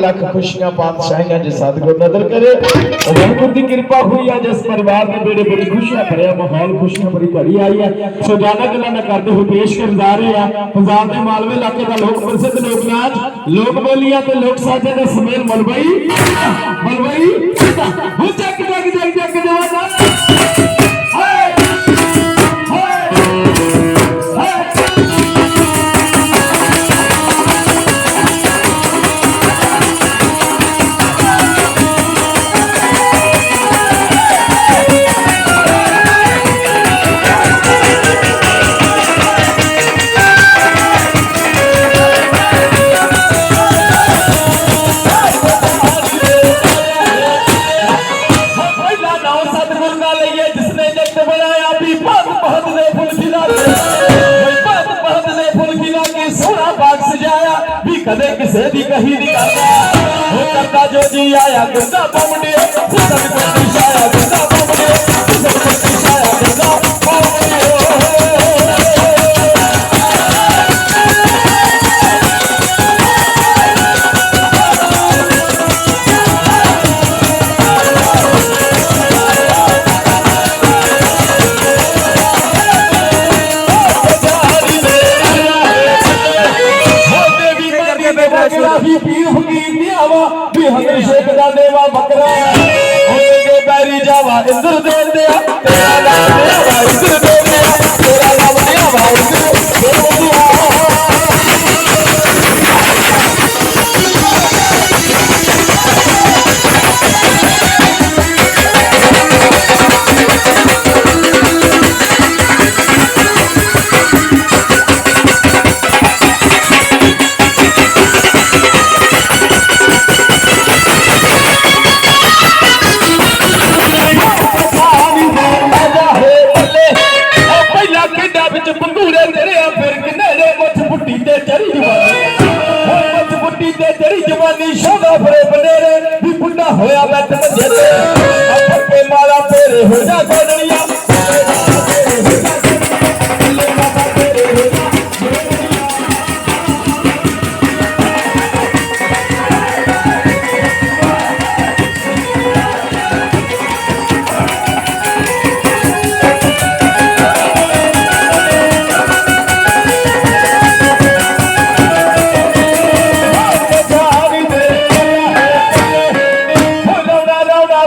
ਲੱਖ ਖੁਸ਼ੀਆਂ ਪਾਤਸ਼ਾਹੀਆਂ ਜੀ ਸਤਿਗੁਰ ਨਦਰ ਕਰੇ। ਵਾਹਿਗੁਰੂ ਦੀ ਕਿਰਪਾ ਹੋਈ ਅੱਜ ਇਸ ਪਰਿਵਾਰ ਦੇ ਬੇੜੇ ਬੜੀ ਖੁਸ਼ੀਆਂ ਭਰਿਆ, ਮਾਹੌਲ ਖੁਸ਼ੀਆਂ ਭਰੀ ਘੜੀ ਆਈ ਹੈ ਸੋ ਜਾਨਾ ਗੱਲਾਂ ਨਾ ਕਰਦੇ ਹੋਏ ਪੇਸ਼ ਕਰਨ ਜਾ ਰਹੇ ਆ। ਪੰਜਾਬ ਦੇ ਮਾਲਵੇ ਇਲਾਕੇ ਦਾ ਲੋਕ ਪ੍ਰਸਿੱਧ ਲੋਕ ਨਾਚ, ਲੋਕ ਬੋਲੀਆਂ ਤੇ ਲੋਕ ਸਾਜੇ ਦਾ ਸਮੇਲ ਮਲਵਈ। ਮਲਵਈ। ਹੋ ਖਿਲਾ ਕੇ ਸੋਹਣਾ ਬਾਗ ਸਜਾਇਆ ਵੀ ਕਦੇ ਕਿਸੇ ਦੀ ਕਹੀ ਨਹੀਂ ਕਰਦਾ। ਉਹ ਕਰਦਾ ਜੋ ਜੀ ਆਇਆ, ਗੁਰਦਾ ਪਵੰਡੇ ਸਤਿਗੁਰ ਦੀ ਵੀ ਪੀਰ ਫਕੀਰ ਦੀ ਆਵਾ ਵੀ ਹਮੇ ਸ਼ੇਖ ਦਾ ਦੇਵਾ ਬੱਕਰਾ। ਹੋ ਕੇ ਪੈਰੀ ਜਾਵਾ ਇੰਦਰ ਦੇ ਦਿਆ ਉਹ ਪਹਿਲਾ ਵਿੱਚ ਪੰਗੂਰੇ ਤੇਰੇ ਆ, ਫਿਰ ਕਿੰਨੇ ਦੇ ਮੁੱਠ ਬੁੱਟੀ ਤੇ ਚੜੀ ਜਵਾਨੀ? ਹੁਣ ਮੁੱਠ ਬੁੱਟੀ ਤੇ ਚੜੀ ਜਵਾਨੀ ਸ਼ੋਭਾ ਫਰੇ ਬਨੇਰੇ ਵੀ ਬੁੱਢਾ ਹੋਇਆ ਬੈਠ।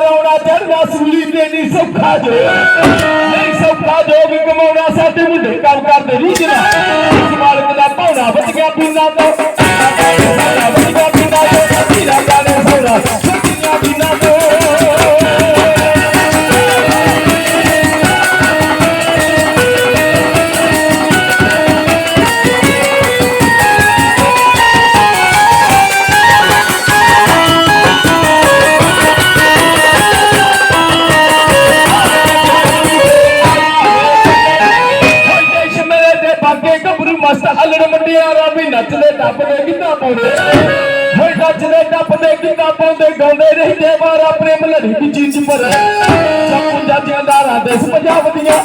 ਰੌਣਾ ਰੌਣਾ ਰੌਣਾ ਚੜਨਾ ਸੂਲੀ ਤੇ ਨਹੀਂ ਸੌਖਾ ਜੋ। ਨਹੀਂ ਸੌਖਾ ਜੋਗ ਕਮਾਉਣਾ, ਸਾਡੇ ਮੁੰਡੇ ਕੰਮ ਕਰਦੇ ਰੀਜਨਾ ਇਸ ਮਾਲਕ ਦਾ ਪਾਉਣਾ ਟੱਪਦੇ ਗਿੱਧਾ ਪਾਉਂਦੇ ਹੋਈ ਨੱਚਦੇ ਟੱਪਦੇ ਗਿੱਧਾ ਪਾਉਂਦੇ, ਗਾਉਂਦੇ ਰਹਿੰਦੇ ਮਾਰਾ ਪ੍ਰੇਮ ਲੜੀ ਦੀ ਚੀਜ਼ ਪਰ ਸਭ ਜਾਜੀਆਂ ਦਾਰਾ ਦੇਸ ਪੰਜਾਬ ਦੀਆਂ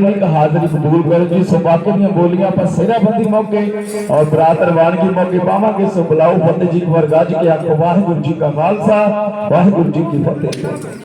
मुबरक हाजिरी कबूल करो जी सो पर सेराबंदी मौके और मौके पावे सो बुलाओ फतेह जी गज के आखो, वाहिगुरु जी का खालसा, वाहिगुरु जी की फतेह।